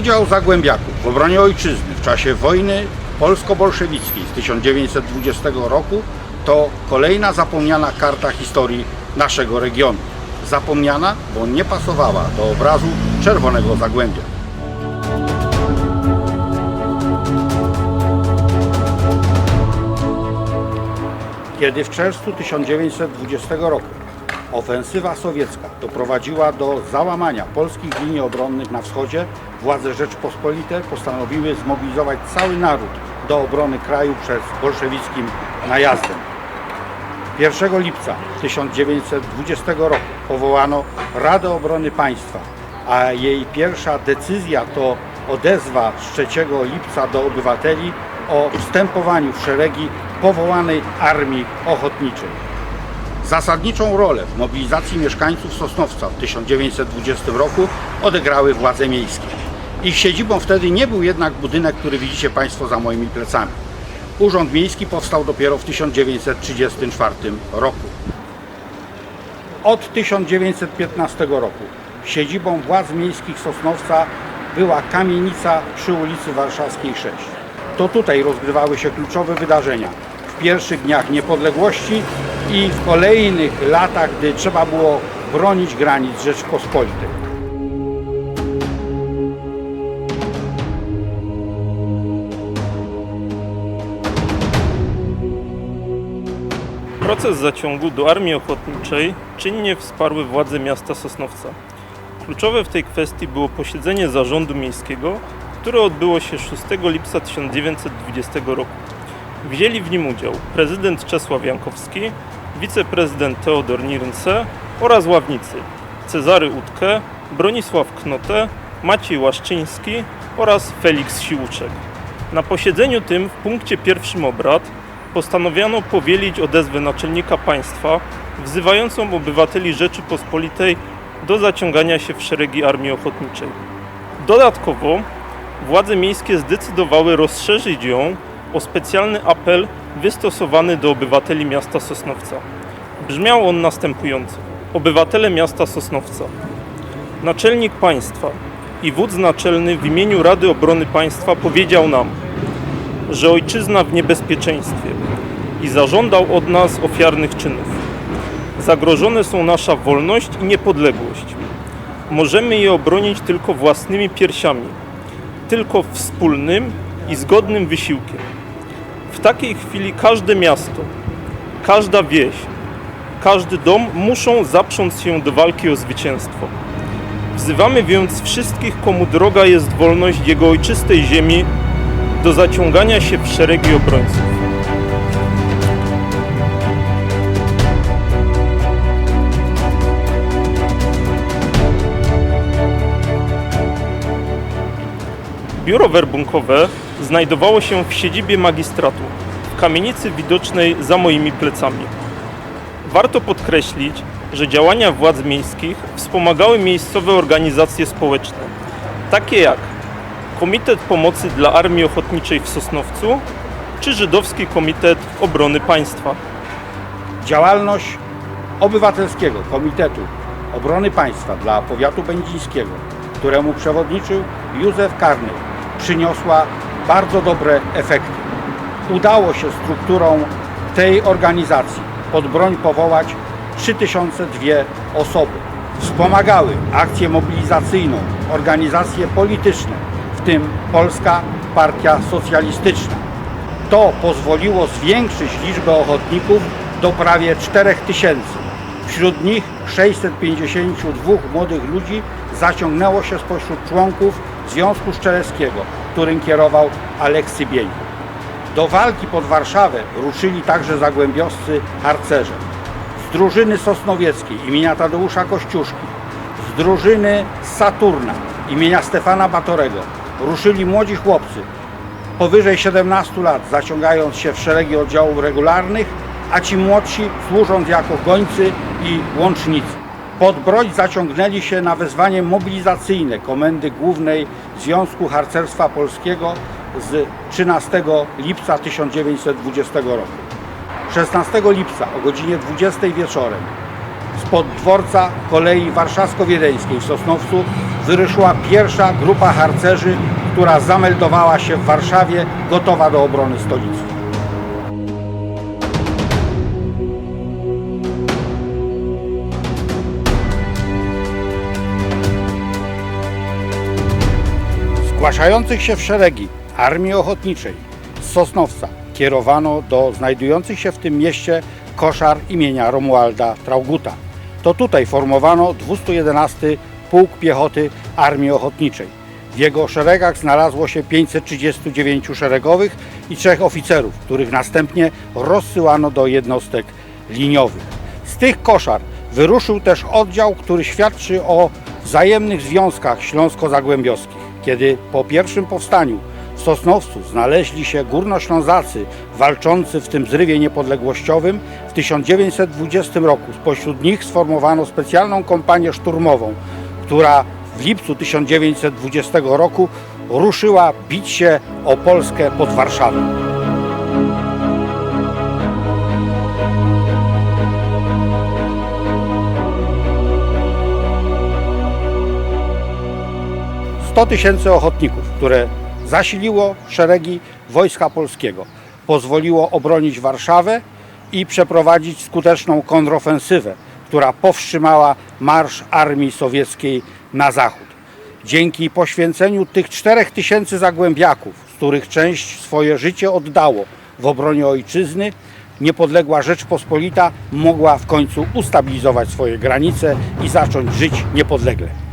Udział zagłębiaków w obronie ojczyzny w czasie wojny polsko-bolszewickiej z 1920 roku to kolejna zapomniana karta historii naszego regionu. Zapomniana, bo nie pasowała do obrazu czerwonego zagłębia. Kiedy w czerwcu 1920 roku ofensywa sowiecka doprowadziła do załamania polskich linii obronnych na wschodzie, władze Rzeczpospolite postanowiły zmobilizować cały naród do obrony kraju przed bolszewickim najazdem. 1 lipca 1920 roku powołano Radę Obrony Państwa, a jej pierwsza decyzja to odezwa z 3 lipca do obywateli o wstępowaniu w szeregi powołanej Armii Ochotniczej. Zasadniczą rolę w mobilizacji mieszkańców Sosnowca w 1920 roku odegrały władze miejskie. Ich siedzibą wtedy nie był jednak budynek, który widzicie Państwo za moimi plecami. Urząd Miejski powstał dopiero w 1934 roku. Od 1915 roku siedzibą władz miejskich Sosnowca była kamienica przy ulicy Warszawskiej 6. To tutaj rozgrywały się kluczowe wydarzenia pierwszych dniach niepodległości i w kolejnych latach, gdy trzeba było bronić granic Rzeczpospolitej. Proces zaciągu do Armii Ochotniczej czynnie wsparły władze miasta Sosnowca. Kluczowe w tej kwestii było posiedzenie zarządu miejskiego, które odbyło się 6 lipca 1920 roku. Wzięli w nim udział prezydent Czesław Jankowski, wiceprezydent Teodor Nirnce oraz ławnicy Cezary Utkę, Bronisław Knote, Maciej Łaszczyński oraz Felix Siłuczek. Na posiedzeniu tym w punkcie pierwszym obrad postanowiono powielić odezwę naczelnika państwa wzywającą obywateli Rzeczypospolitej do zaciągania się w szeregi Armii Ochotniczej. Dodatkowo władze miejskie zdecydowały rozszerzyć ją o specjalny apel wystosowany do obywateli miasta Sosnowca. Brzmiał on następująco. Obywatele miasta Sosnowca. Naczelnik państwa i wódz naczelny w imieniu Rady Obrony Państwa powiedział nam, że ojczyzna w niebezpieczeństwie i zażądał od nas ofiarnych czynów. Zagrożone są nasza wolność i niepodległość. Możemy je obronić tylko własnymi piersiami, tylko wspólnym i zgodnym wysiłkiem. W takiej chwili każde miasto, każda wieś, każdy dom muszą zaprząc się do walki o zwycięstwo. Wzywamy więc wszystkich, komu droga jest wolność jego ojczystej ziemi, do zaciągania się w szeregi obrońców. Biuro werbunkowe znajdowało się w siedzibie magistratu, w kamienicy widocznej za moimi plecami. Warto podkreślić, że działania władz miejskich wspomagały miejscowe organizacje społeczne, takie jak Komitet Pomocy dla Armii Ochotniczej w Sosnowcu czy Żydowski Komitet Obrony Państwa. Działalność Obywatelskiego Komitetu Obrony Państwa dla Powiatu Będzińskiego, któremu przewodniczył Józef Karny, przyniosła bardzo dobre efekty. Udało się strukturą tej organizacji pod broń powołać 3002 osoby. Wspomagały akcję mobilizacyjną organizacje polityczne, w tym Polska Partia Socjalistyczna. To pozwoliło zwiększyć liczbę ochotników do prawie 4000. Wśród nich 652 młodych ludzi zaciągnęło się spośród członków Związku Szczeleckiego, którym kierował Aleksy Bieńko. Do walki pod Warszawę ruszyli także zagłębiowscy harcerze. Z drużyny sosnowieckiej imienia Tadeusza Kościuszki, z drużyny Saturna imienia Stefana Batorego ruszyli młodzi chłopcy powyżej 17 lat, zaciągając się w szeregi oddziałów regularnych, a ci młodsi służąc jako gońcy i łącznicy. Pod broń zaciągnęli się na wezwanie mobilizacyjne Komendy Głównej Związku Harcerstwa Polskiego z 13 lipca 1920 roku. 16 lipca o godzinie 20 wieczorem spod dworca kolei warszawsko-wiedeńskiej w Sosnowcu wyruszyła pierwsza grupa harcerzy, która zameldowała się w Warszawie, gotowa do obrony stolicy. Zgłaszających się w szeregi Armii Ochotniczej z Sosnowca kierowano do znajdujących się w tym mieście koszar imienia Romualda Trauguta. To tutaj formowano 211 Pułk Piechoty Armii Ochotniczej. W jego szeregach znalazło się 539 szeregowych i trzech oficerów, których następnie rozsyłano do jednostek liniowych. Z tych koszar wyruszył też oddział, który świadczy o wzajemnych związkach śląsko-zagłębiowskich. Kiedy po pierwszym powstaniu w Sosnowcu znaleźli się górnoślązacy walczący w tym zrywie niepodległościowym, w 1920 roku spośród nich sformowano specjalną kompanię szturmową, która w lipcu 1920 roku ruszyła bić się o Polskę pod Warszawą. Sto tysięcy ochotników, które zasiliło szeregi Wojska Polskiego, pozwoliło obronić Warszawę i przeprowadzić skuteczną kontrofensywę, która powstrzymała marsz armii sowieckiej na zachód. Dzięki poświęceniu tych czterech tysięcy zagłębiaków, z których część swoje życie oddało w obronie ojczyzny, niepodległa Rzeczpospolita mogła w końcu ustabilizować swoje granice i zacząć żyć niepodlegle.